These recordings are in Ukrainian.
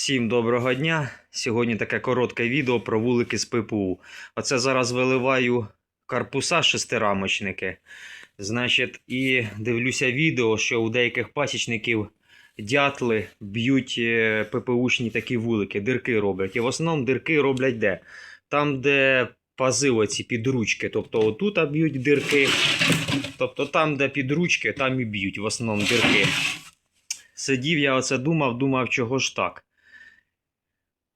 Всім доброго дня! Сьогодні таке коротке відео про вулики з ППУ. Оце зараз виливаю карпуса шестирамочники. Значить, і дивлюся відео, що у деяких пасічників дятли б'ють е, ППУшні такі вулики, дирки роблять. І в основному дирки роблять де? Там, де пази оці підручки. Тобто отут б'ють дирки. Тобто там, де підручки, там і б'ють в основному дирки. Сидів я оце думав, думав, чого ж так.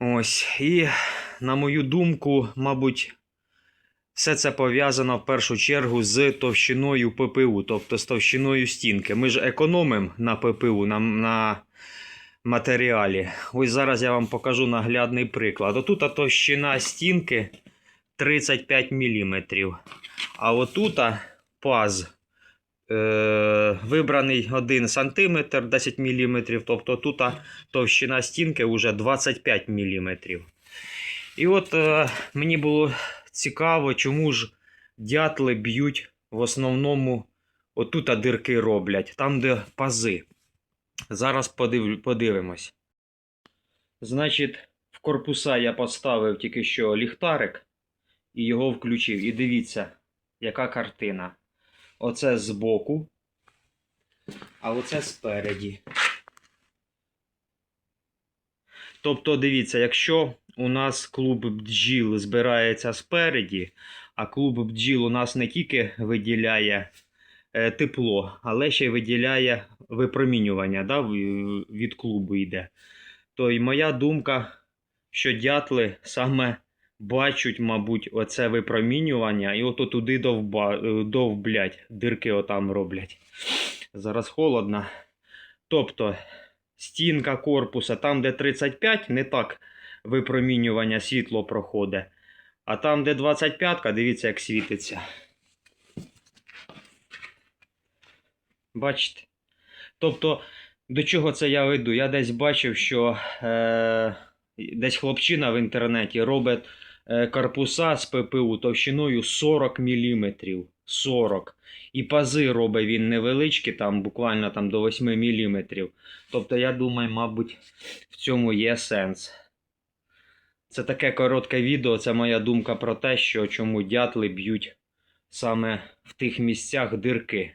Ось. І, на мою думку, мабуть, все це пов'язано в першу чергу з товщиною ППУ, тобто з товщиною стінки. Ми ж економимо на ППУ, на, на матеріалі. Ось зараз я вам покажу наглядний приклад. Отут товщина стінки 35 мм. А отут паз вибраний 1 см 10 мм, тобто тут товщина стінки вже 25 мм. І от е, мені було цікаво, чому ж дятли б'ють в основному отут дирки роблять, там, де пази. Зараз подив, подивимось. Значить, в корпуса я поставив тільки що ліхтарик і його включив. І дивіться, яка картина. Оце збоку, а оце спереді. Тобто, дивіться, якщо у нас клуб бджіл збирається спереді, а клуб бджіл у нас не тільки виділяє е, тепло, але ще й виділяє випромінювання да, від клубу йде. То й моя думка, що дятли саме бачать, мабуть, оце випромінювання, і ото туди довба, е, довблять, дирки отам роблять. Зараз холодно. Тобто, стінка корпуса, там, де 35, не так випромінювання світло проходить. А там, де 25, дивіться, як світиться. Бачите? Тобто, до чого це я веду? Я десь бачив, що е, десь хлопчина в інтернеті робить корпуса з ППУ товщиною 40 мм. 40. І пази робить він невеличкі, там буквально там до 8 мм. Тобто, я думаю, мабуть, в цьому є сенс. Це таке коротке відео, це моя думка про те, що чому дятли б'ють саме в тих місцях дирки.